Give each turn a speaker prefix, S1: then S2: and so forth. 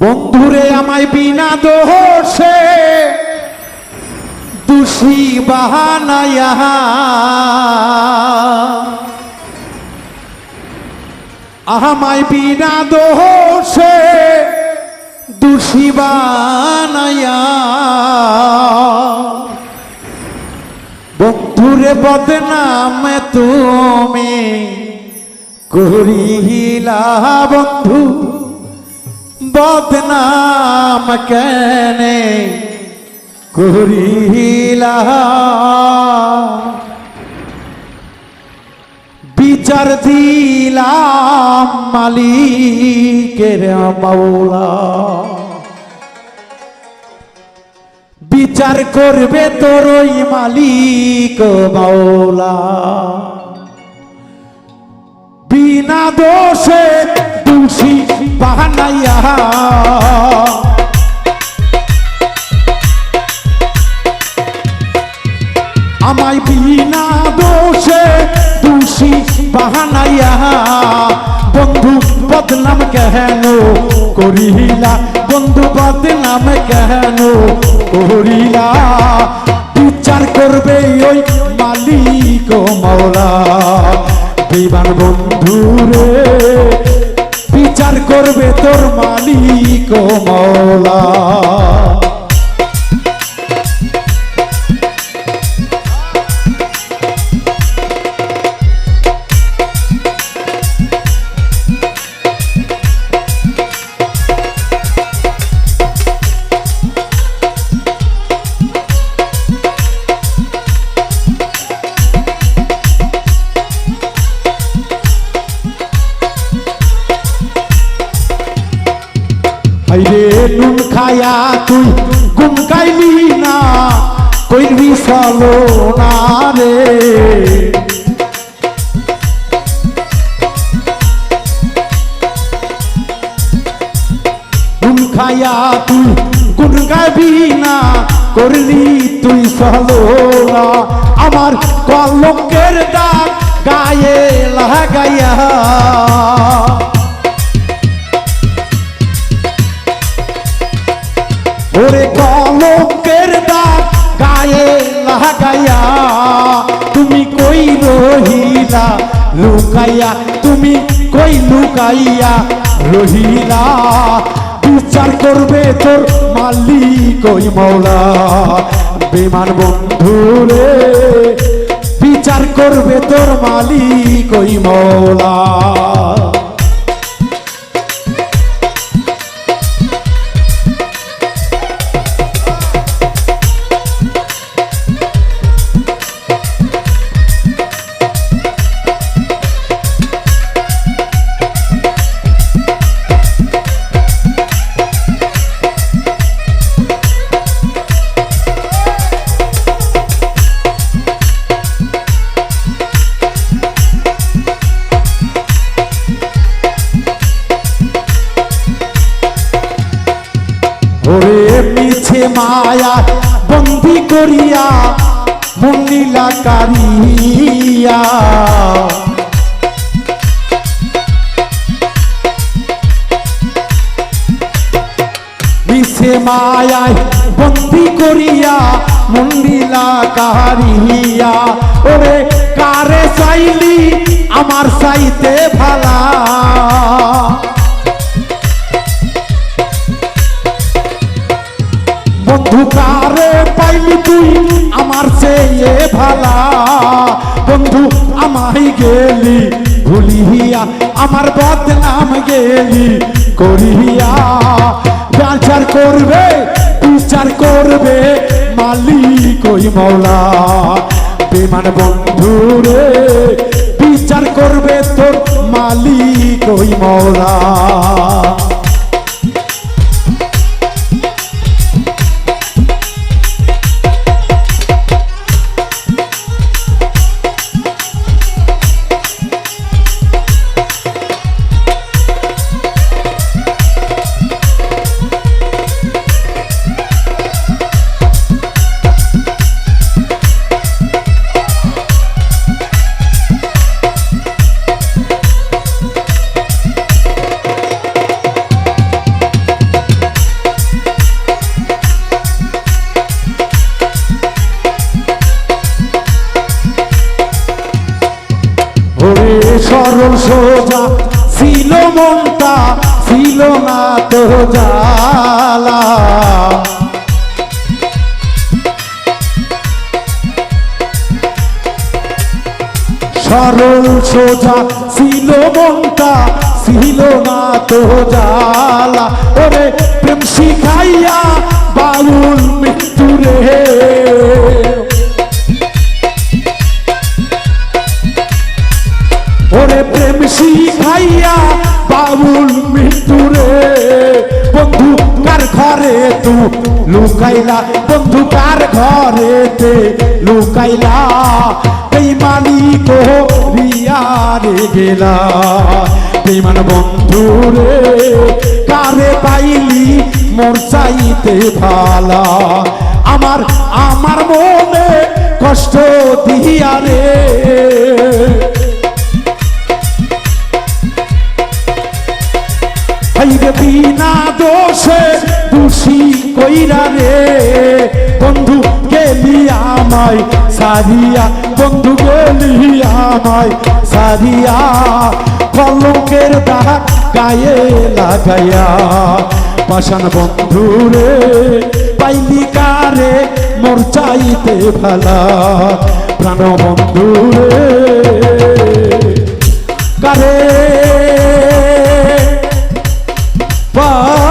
S1: বন্ধুরে আমায় বিনা দোষে দোষী বাহানায়া। আমায় বিনা দোষে দোষী বানায়া বন্ধুরে বদনাম তুমি করিলা বন্ধু। বদনাম কেনে করিলা। বিচার দিলাম মালিকের মাওলা। বিচার করবে তোর ওই মালিক মাওলা। বিনা দোষে দোষী বাহানাইয়া। আমায় বিনা দোষে দোষী বাহানাইয়া। বন্ধু বদনাম কেন করিলা? বন্ধু বদনাম কেন করিলা? বিচার করবে ওই মালিক মাওলা। বিমান বন্ধু রে করবে তোর মালিক ও মাওলা। হাইরে নুন খায়া তুই গুন গাইলি না, কইরবি চলো না রে। নুন খায়া তুই গুন গাইবি না করলি তুই চলো না। আমার কলঙ্কের দাগ গায়ে লাগাইয়া কই রহিলা? লুকাইয়া, তুমি কই লুকাইয়া? রহিলা, বিচার করবে তোর মালিক ওই মৌলা। বিমান বন্ধু রে, বিচার করবে তোর মালিক ওই মৌলা। ওরে মিছে মায়া বন্দি করিয়া মন্দিলা কারিয়া মিছে মায়ায় বন্দি করিয়া মন্দিলা কারিয়া ওরে কারে চাইলি আমার চাইতে ভালা? আমার চেয়ে ভালা বন্ধু আমাই গেলি, ভুলিয়া আমার বদনাম গেলি, করিয়া বিচার করবে বিচার করবে মালিক ওই মৌলা। বিমান বন্ধু রে, বিচার করবে তোর মালিক ওই মৌলা। জালা সরল সোজা ছিল মনটা, ছিল না তো জালা ওরে প্রেম শিখাইয়া বাউল মৃত্যু রে। ওরে প্রেম শিখাইয়া বাবুল ঘরে তু লুকাইলা বন্ধু কার ঘরে তে লুকাইলা। বেইমানি কো রিয়ারে গেলা বেইমান বন্ধু রে কারে পাইলি মোর চাইতে ভালা? আমার আমার মনে কষ্ট দিয়া রে। কইরা রে, বন্ধু গেলি আমায়, সারিয়া, বন্ধু গেলি আমায়, সারিয়া কলকের দাগ গায়ে লাগাইয়া। পাশান বন্ধু রে, পাইলি কারে, মোর চাইতে ভালা। প্রাণ বন্ধু রে, কারে? পাইনি